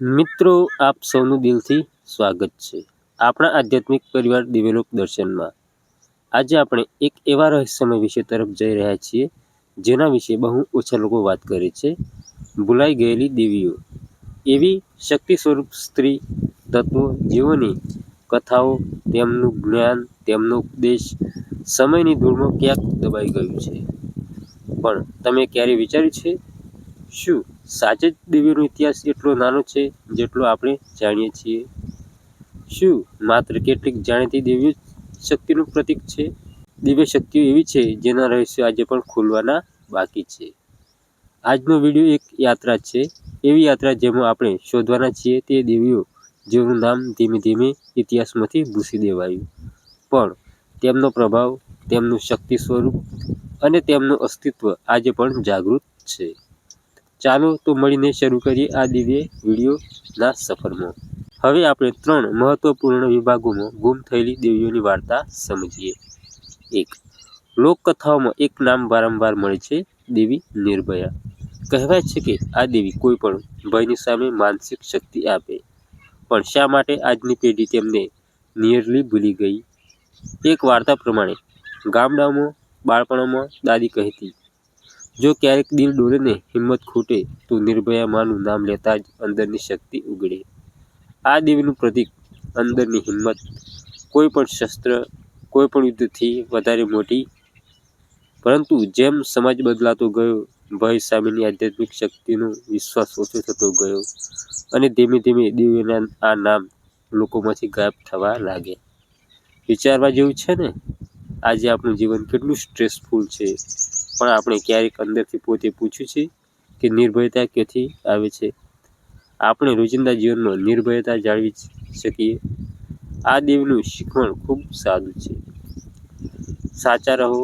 મિત્રો, આપ સૌનું દિલથી સ્વાગત છે. આપણા આધ્યાત્મિક પરિવાર દિવેલોક દર્શનમાં. આજે આપણે એક એવા રહસ્યમય વિષય તરફ જઈ રહ્યા છીએ, જેના વિશે બહુ ઓછા લોકો વાત કરે છે. ભૂલાઈ ગયેલી દેવીઓ. એવી શક્તિ સ્વરૂપ સ્ત્રી, તત્વો, જેઓની કથાઓ, તેમનું જ્ઞાન, તેમનો ઉપદેશ સમયની ધૂળમાં ક્યાંક દબાઈ ગયું છે. પણ તમે ક્યારે વિચાર્યું છે? શું સાચે જ દેવીનો ઇતિહાસ એટલો નાનો છે, જેટલો આપણે જાણીએ છીએ. શું માત્ર કેટલીક જાણીતી દેવીઓ શક્તિનું પ્રતીક છે? દિવ્ય શક્તિઓ એવી છે, જેના રહસ્યો આજે પણ ખોલવાના બાકી છે. આજનો વીડિયો એક યાત્રા છે. એવી યાત્રા જેમાં આપણે શોધવાના છીએ તે દેવીઓ જેનું નામ ધીમે ધીમે ઇતિહાસમાંથી ભૂસી દેવાયું. પણ તેમનો પ્રભાવ, તેમનું શક્તિ સ્વરૂપ અને તેમનું અસ્તિત્વ આજે પણ જાગૃત છે. ચાલો તો મળીને શરૂ કરીએ આ દિવ્ય વિડીયોના સફરમાં. હવે આપણે ત્રણ મહત્વપૂર્ણ વિભાગોમાં ગુમ થયેલી દેવીઓની વાર્તા સમજીએ. એક, લોકકથાઓમાં એક નામ વારંવાર મળે છે, દેવી નિર્ભયા. કહેવાય છે કે આ દેવી કોઈ પણ ભયની સામે માનસિક શક્તિ આપે. પણ શા માટે આજની પેઢી તેમને નિયરલી ભૂલી ગઈ? એક વાર્તા પ્રમાણે ગામડાઓમાં, બાળપણમાં દાદી કહેતી જો ક્યારેક દિલ ડોલે ને હિંમત ખૂટે, તો નિર્ભયા માનું નામ લેતા જ અંદરની શક્તિ ઉગડે. આ દેવીનું પ્રતીક, અંદરની હિંમત. કોઈ પણ શસ્ત્ર, કોઈ પણ યુદ્ધથી વધારે મોટી. પરંતુ જેમ સમાજ બદલાતો ગયો, ભય સામેની આધ્યાત્મિક શક્તિનો વિશ્વાસ ઓછો થતો ગયો અને ધીમે ધીમે દેવીના આ નામ લોકોમાંથી ગાયબ થવા લાગે. વિચારવા જેવું છે ને? આજે આપણું જીવન કેટલું સ્ટ્રેસફુલ છે. પણ આપણે ક્યારેક અંદરથી પોતે પૂછ્યું છે કે નિર્ભયતા ક્યાંથી આવે છે? આપણે રોજિંદા જીવનમાં નિર્ભયતા જાળવી શકીએ. આ દેવનું શીખવણ ખૂબ સાદું છે. સાચા રહો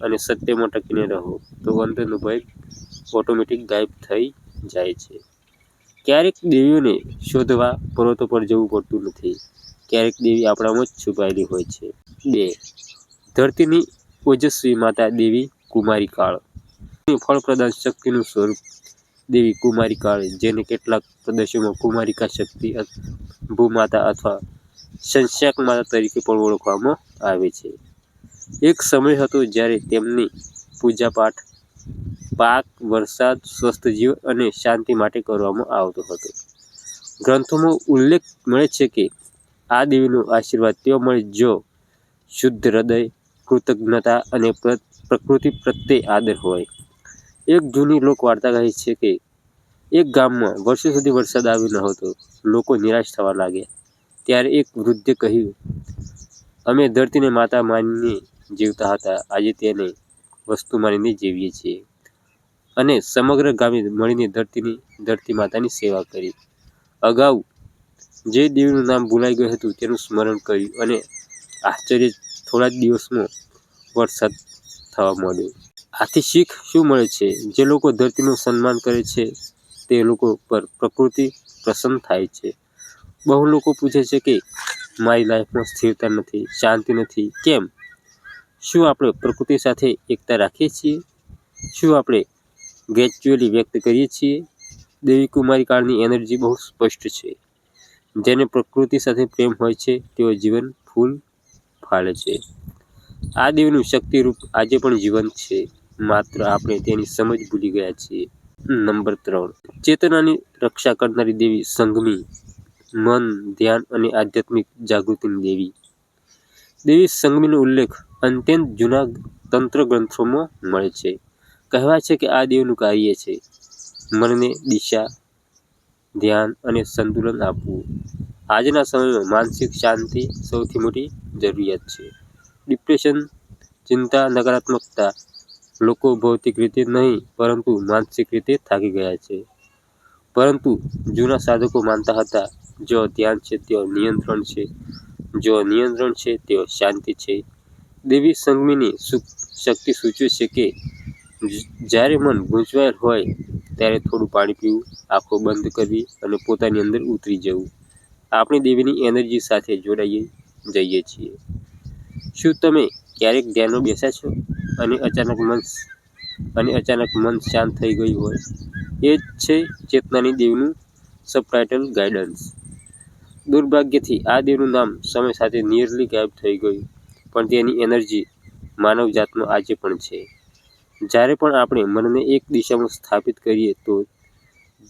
અને સત્યમાં ટકીને રહો તો અંદરનો ભય ઓટોમેટિક ગાયબ થઈ જાય છે. ક્યારેક દેવીઓને શોધવા પર્વતો પર જવું પડતું નથી. ક્યારેક દેવી આપણામાં જ છુપાયેલી હોય છે. બે, ધરતીની ઓજસ્વી માતા દેવી કુમારી કાળ. ફળ પ્રદાન શક્તિનું સ્વરૂપ દેવી કુમારી કાળ, જેને કેટલાક પ્રદેશોમાં કુમારિકા શક્તિ ભૂમાતા અથવા સંશાક માતા તરીકે પણ ઓળખવામાં આવે છે. એક સમય હતો જ્યારે તેમની પૂજાપાઠ પાક, વરસાદ, સ્વસ્થ જીવ અને શાંતિ માટે કરવામાં આવતો હતો. ગ્રંથોમાં ઉલ્લેખ મળે છે કે આ દેવીનો આશીર્વાદ તેઓ મળે જો શુદ્ધ હૃદય, કૃતજ્ઞતા અને પ્રકૃતિ પ્રત્યે આદર હોય. એક જૂની લોકવાર્તા કહે છે કે, એક ગામમાં વર્ષો સુધી વરસાદ આવ્યો ન હતો, લોકો નિરાશ થવા લાગ્યા. ત્યારે એક વૃદ્ધે કહ્યું, અમે ધરતીને માતા માનીને જીવતા હતા. આજે તેને વસ્તુ માનીને જીવીએ છીએ. અને સમગ્ર ગામે મળીને ધરતીની, ધરતી માતાની સેવા કરી. અગાઉ જે દેવીનું નામ ભૂલાઈ ગયું હતું તેનું સ્મરણ કર્યું અને આશ્ચર્ય, થોડા જ દિવસમાં વરસાદ થવા માંડ્યું. આથી શીખ શું મળે છે? જે લોકો ધરતીનું સન્માન કરે છે, તે લોકો પર પ્રકૃતિ પ્રસન્ન થાય છે. બહુ લોકો પૂછે છે કે, મારી લાઈફમાં સ્થિરતા નથી, શાંતિ નથી. કેમ? શું આપણે પ્રકૃતિ સાથે એકતા રાખીએ છીએ? શું આપણે ગ્રેચ્યુઅલી વ્યક્ત કરીએ છીએ? દેવી કુમારી કાળની એનર્જી બહુ સ્પષ્ટ છે. જેને પ્રકૃતિ સાથે પ્રેમ હોય છે, તેઓ જીવન ફૂલ ફાળે છે. આ દેવનું શક્તિરૂપ આજે પણ જીવંત છે. માત્ર આપણે તેની સમજ ભૂલી ગયા છીએ. નંબર ત્રણ. ચેતનાની રક્ષા કરનારી દેવી સંગમી, મન, ધ્યાન અને આધ્યાત્મિક જાગૃતિની દેવી. દેવી સંગમીનો ઉલ્લેખ અત્યંત જૂના તંત્ર ગ્રંથોમાં મળે છે. કહેવાય છે કે આ દેવનું કાર્ય છે મનને દિશા, ધ્યાન અને સંતુલન આપવું. આજના સમયમાં માનસિક શાંતિ સૌથી મોટી જરૂરિયાત છે. ડિપ્રેશન, ચિંતા, નકારાત્મકતા લોકો ભૌતિક રીતે નહીં, પરંતુ માનસિક રીતે થાકી ગયા છે. પરંતુ જૂના સાધકો માનતા હતા, જો ધ્યાન છે, તેઓ નિયંત્રણ છે. જો નિયંત્રણ છે, તેઓ શાંતિ છે. દેવી સંગમીની શક્તિ સૂચવે છે કે જ્યારે મન ગૂંચવાયેલ હોય, ત્યારે થોડું પાણી પીવું, આંખો બંધ કરવી અને પોતાની અંદર ઉતરી જવું. આપણે દેવીની એનર્જી સાથે જોડાઈએ, જઈએ છીએ. શું તમે ક્યારેક ધ્યાનમાં બેસ્યા છો? અને અચાનક મન અને અચાનક મન શાંત થઈ ગયું હોય. એ જ છે ચેતનાની દેવનું સબટાઇટલ ગાઈડન્સ દુર્ભાગ્યથી આ દેવનું નામ સમય સાથે નિયરલી ગાયબ થઈ ગયું. પણ તેની એનર્જી માનવજાતનો આજે પણ છે. જ્યારે પણ આપણે મનને એક દિશામાં સ્થાપિત કરીએ તો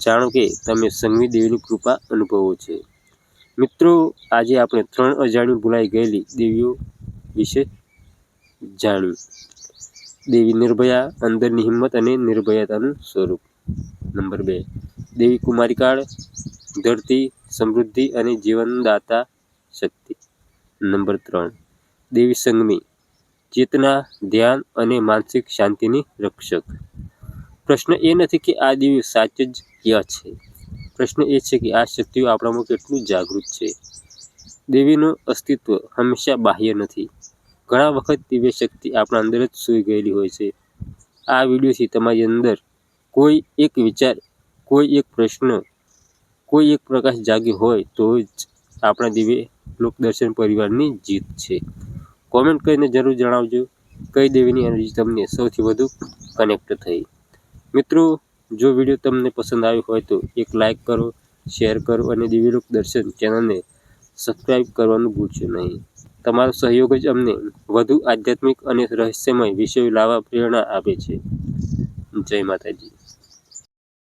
જાણો કે તમે સંઘવી દેવીની કૃપા અનુભવો છે. મિત્રો, આજે આપણે ત્રણ અજાણી ભૂલાઈ ગયેલી દેવીઓ વિશે જાણ્યું. દેવી નિર્ભયા, અંદરની હિંમત અને નિર્ભયતાનું સ્વરૂપ. નંબર બે. દેવી કુમારિકાળ, ધરતી, સમૃદ્ધિ અને જીવનદાતા શક્તિ. નંબર ત્રણ. દેવી સંગમી, ચેતના, ધ્યાન અને માનસિક શાંતિની રક્ષક. પ્રશ્ન એ નથી કે આ દેવી સાચે જ ક્યાં છે. પ્રશ્ન એ છે કે આ શક્તિઓ આપણામાં કેટલું જાગૃત છે. દેવીનું અસ્તિત્વ હંમેશા બાહ્ય નથી. ઘણા વખત દિવ્ય શક્તિ આપણા અંદર જ સૂઈ ગયેલી હોય છે. આ વિડીયોથી તમારી અંદર કોઈ એક વિચાર, કોઈ એક પ્રશ્ન, કોઈ એક પ્રકાશ જાગ્યો હોય તો જ આપણા દિવ્ય લોકદર્શન પરિવારની જીત છે. કોમેન્ટ કરીને જરૂર જણાવજો કઈ દેવીની એનર્જી તમને સૌથી વધુ કનેક્ટ થઈ. મિત્રો, જો વીડિયો તમને પસંદ આવ્યો હોય તો એક લાઇક કરો શેર કરો અને દિવ્યલોક દર્શન ચેનલને સબસ્ક્રાઈબ કરવાનું ભૂલશો નહીં. તમારો સહયોગ જ અમને વધુ આધ્યાત્મિક અને રહસ્યમય વિષયો લાવવા પ્રેરણા આપે છે. જય માતાજી.